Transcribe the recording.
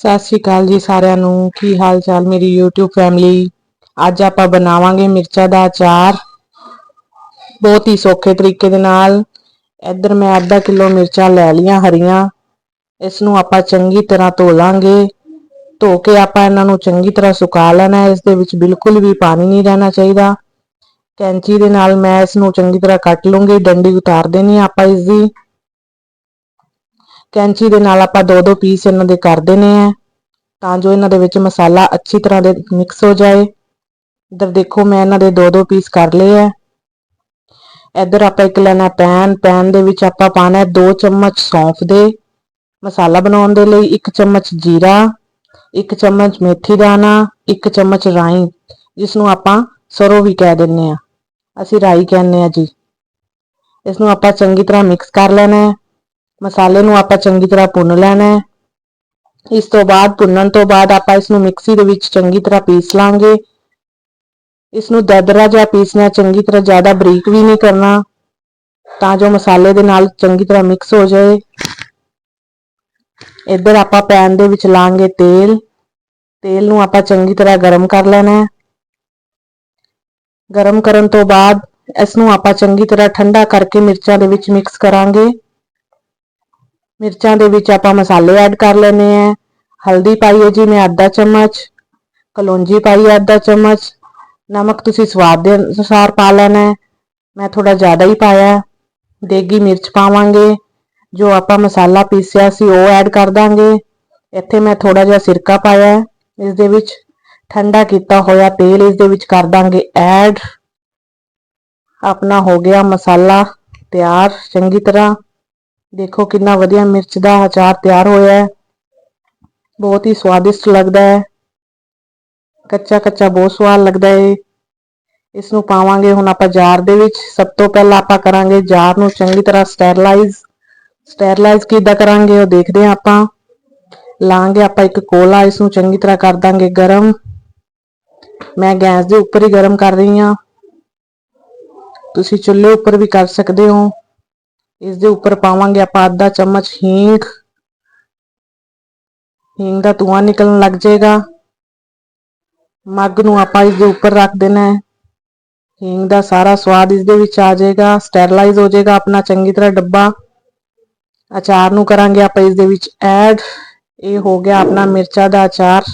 ਸਤਿ ਸ਼੍ਰੀ ਅਕਾਲ ਜੀ ਸਾਰਿਆਂ ਨੂੰ। ਕੀ ਹਾਲ ਚਾਲ ਮੇਰੀ YouTube ਫੈਮਿਲੀ ਅੱਜ ਆਪਾਂ ਬਣਾਵਾਂਗੇ ਮਿਰਚਾਂ ਦਾ ਅਚਾਰ। ਬਹੁਤ ਹੀ ਸੌਖੇ ਤਰੀਕੇ ਦੇ ਨਾਲ। ਇੱਧਰ ਮੈਂ ਅੱਧਾ ਕਿਲੋ ਮਿਰਚਾਂ ਲੈ ਲਈਆਂ ਹਰੀਆਂ। ਇਸ ਨੂੰ ਆਪਾਂ ਚੰਗੀ ਤਰ੍ਹਾਂ ਧੋ ਲਾਂਗੇ। ਧੋ ਕੇ ਆਪਾਂ ਇਹਨਾਂ ਨੂੰ ਚੰਗੀ ਤਰ੍ਹਾਂ ਸੁਕਾ ਲੈਣਾ। ਹੈ ਇਸ ਦੇ ਵਿੱਚ ਬਿਲਕੁਲ ਵੀ ਪਾਣੀ ਨਹੀਂ ਰਹਿਣਾ ਚਾਹੀਦਾ। ਕੈਂਚੀ ਦੇ ਨਾਲ ਮੈਂ ਇਸ ਨੂੰ ਚੰਗੀ ਤਰ੍ਹਾਂ ਕੱਟ ਲੂੰਗੀ। ਡੰਡੀ ਉਤਾਰ ਦੇਣੀ ਆਪਾਂ ਇਸ ਦੀ ਕੈਂਚੀ ਦੇ ਨਾਲ ਆਪਾਂ ਦੋ ਦੋ ਪੀਸ ਇਹਨਾਂ ਦੇ ਕਰ ਦੇਣੇ ਆ। ਤਾਂ ਜੋ ਇਹਨਾਂ ਦੇ ਵਿੱਚ ਮਸਾਲਾ ਅੱਛੀ ਤਰ੍ਹਾਂ ਦੇ ਮਿਕਸ ਹੋ ਜਾਏ। ਇਧਰ ਦੇਖੋ ਮੈਂ ਇਹਨਾਂ ਦੇ ਦੋ ਦੋ ਪੀਸ ਕਰ ਲਏ ਆ। ਇਧਰ ਆਪਾਂ ਇੱਕ ਲੈਣਾ ਪੈਨ। ਪੈਨ ਦੇ ਵਿੱਚ ਆਪਾਂ ਪਾਣਾ ਹੈ 2 ਚਮਚ ਸੌਂਫ ਦੇ ਮਸਾਲਾ ਬਣਾਉਣ ਦੇ ਲਈ 1 ਚਮਚ ਜੀਰਾ 1 ਚਮਚ ਮੇਥੀ ਦਾਣਾ 1 ਚਮਚ ਰਾਈ ਜਿਸ ਨੂੰ ਆਪਾਂ ਸਰੋਂ ਵੀ ਕਹਿ ਦਿੰਨੇ ਆ। ਅਸੀਂ ਰਾਈ ਕਹਿੰਦੇ ਆ ਜੀ। ਇਸ ਨੂੰ ਆਪਾਂ ਚੰਗੀ ਤਰ੍ਹਾਂ ਮਿਕਸ ਕਰ ਲੈਣਾ ਹੈ। ਮਸਾਲੇ ਨੂੰ ਆਪਾਂ ਚੰਗੀ ਤਰ੍ਹਾਂ ਭੁੰਨ ਲੈਣਾ ਹੈ। ਇਸ ਤੋਂ ਬਾਅਦ ਭੁੰਨਣ ਤੋਂ ਬਾਅਦ ਆਪਾਂ ਇਸ ਨੂੰ ਮਿਕਸੀ ਦੇ ਵਿੱਚ ਚੰਗੀ ਤਰ੍ਹਾਂ ਪੀਸ ਲਾਂਗੇ। ਇਸ ਨੂੰ ਦਰਦਰਾ ਜਿਹਾ ਪੀਸਣਾ, ਚੰਗੀ ਤਰ੍ਹਾਂ ਜ਼ਿਆਦਾ ਬਰੀਕ ਵੀ ਨਹੀਂ ਕਰਨਾ, ਤਾਂ ਜੋ ਮਸਾਲੇ ਦੇ ਨਾਲ ਚੰਗੀ ਤਰ੍ਹਾਂ ਮਿਕਸ ਹੋ ਜਾਏ। ਇੱਧਰ ਆਪਾਂ ਪੈਨ ਦੇ ਵਿੱਚ ਲਾਂਗੇ ਤੇਲ। ਤੇਲ ਨੂੰ ਆਪਾਂ ਚੰਗੀ ਤਰ੍ਹਾਂ ਗਰਮ ਕਰ ਲੈਣਾ ਹੈ। ਗਰਮ ਕਰਨ ਤੋਂ ਬਾਅਦ ਇਸ ਨੂੰ ਆਪਾਂ ਚੰਗੀ ਤਰ੍ਹਾਂ ਠੰਡਾ ਕਰਕੇ ਮਿਰਚਾਂ ਦੇ ਵਿੱਚ ਮਿਕਸ ਕਰਾਂਗੇ। ਮਿਰਚਾਂ ਦੇ ਵਿੱਚ ਆਪਾਂ ਮਸਾਲੇ ਐਡ ਕਰ ਲੈਣੇ ਆ ਹਲਦੀ ਪਾਈ ਹੈ ਜੀ ਮੈਂ ਅੱਧਾ ਚਮਚ, ਕਲੌਂਜੀ ਪਾਈ ਹੈ ਅੱਧਾ ਚਮਚ, ਨਮਕ ਤੁਸੀਂ ਸਵਾਦ ਦੇ ਅਨੁਸਾਰ ਪਾ ਲੈਣਾ ਮੈਂ ਥੋੜਾ ਜ਼ਿਆਦਾ ਹੀ ਪਾਇਆ ਦੇਗੀ ਮਿਰਚ ਪਾਵਾਂਗੇ, ਜੋ ਆਪਾਂ ਮਸਾਲਾ ਪੀਸਿਆ ਸੀ ਉਹ ਐਡ ਕਰ ਦਾਂਗੇ। ਇੱਥੇ ਮੈਂ ਥੋੜਾ ਜਿਹਾ ਸਿਰਕਾ ਪਾਇਆ ਇਸ ਦੇ ਵਿੱਚ। ਠੰਡਾ ਕੀਤਾ ਹੋਇਆ ਤੇਲ ਇਸ ਦੇ ਵਿੱਚ ਕਰ ਦਾਂਗੇ ਐਡ ਆਪਣਾ ਹੋ ਗਿਆ ਮਸਾਲਾ ਤਿਆਰ, ਚੰਗੀ ਤਰ੍ਹਾਂ। ਦੇਖੋ ਕਿੰਨਾ ਵਧੀਆ ਮਿਰਚ ਦਾ ਅਚਾਰ ਤਿਆਰ ਹੋਇਆ ਹੈ। ਬਹੁਤ ਹੀ ਸਵਾਦਿਸ਼ਟ ਲੱਗਦਾ ਹੈ। ਕੱਚਾ ਕੱਚਾ ਬਹੁਤ ਸਵਾਦ ਲੱਗਦਾ ਹੈ। ਇਸ ਨੂੰ ਪਾਵਾਂਗੇ ਹੁਣ ਆਪਾਂ ਜਾਰ ਦੇ ਵਿੱਚ। ਸਭ ਤੋਂ ਪਹਿਲਾਂ ਆਪਾਂ ਕਰਾਂਗੇ ਜਾਰ ਨੂੰ ਚੰਗੀ ਤਰ੍ਹਾਂ ਸਟੈਰਲਾਈਜ਼ ਸਟੈਰਲਾਈਜ਼ ਕਿੱਦਾਂ ਕਰਾਂਗੇ ਉਹ ਦੇਖਦੇ ਹਾਂ ਆਪਾਂ। ਲਾਂਗੇ ਆਪਾਂ ਇੱਕ ਕੋਲਾ ਇਸ ਨੂੰ ਚੰਗੀ ਤਰ੍ਹਾਂ ਕਰ ਦਾਂਗੇ ਗਰਮ। ਮੈਂ ਗੈਸ ਦੇ ਉੱਪਰ ਹੀ ਗਰਮ ਕਰ ਰਹੀ ਹਾਂ। ਤੁਸੀਂ ਚੁੱਲ੍ਹੇ ਉੱਪਰ ਵੀ ਕਰ ਸਕਦੇ ਹੋ। ਇਸ ਦੇ ਉੱਪਰ ਪਾਵਾਂਗੇ ਆਪਾਂ ਅੱਧਾ ਚਮਚ ਹੀਂਗ। ਹੀਂਗ ਦਾ ਧੂਆਂ ਨਿਕਲਣ ਲੱਗ ਜਾਏਗਾ। ਮੱਗ ਨੂੰ ਆਪਾਂ ਇਸ ਦੇ ਉੱਪਰ ਰੱਖ ਦੇਣਾ ਹੈ। ਹੀਂਗ ਦਾ ਸਾਰਾ ਸਵਾਦ ਇਸ ਦੇ ਵਿੱਚ ਆ ਜਾਏਗਾ, ਸਟੈਰਲਾਈਜ਼ ਹੋ ਜਾਏਗਾ ਆਪਣਾ ਚੰਗੀ ਤਰ੍ਹਾਂ ਡੱਬਾ। ਅਚਾਰ ਨੂੰ ਕਰਾਂਗੇ ਆਪਾਂ ਇਸ ਦੇ ਵਿੱਚ ਐਡ। ਇਹ ਹੋ ਗਿਆ ਆਪਣਾ ਮਿਰਚਾਂ ਦਾ ਅਚਾਰ।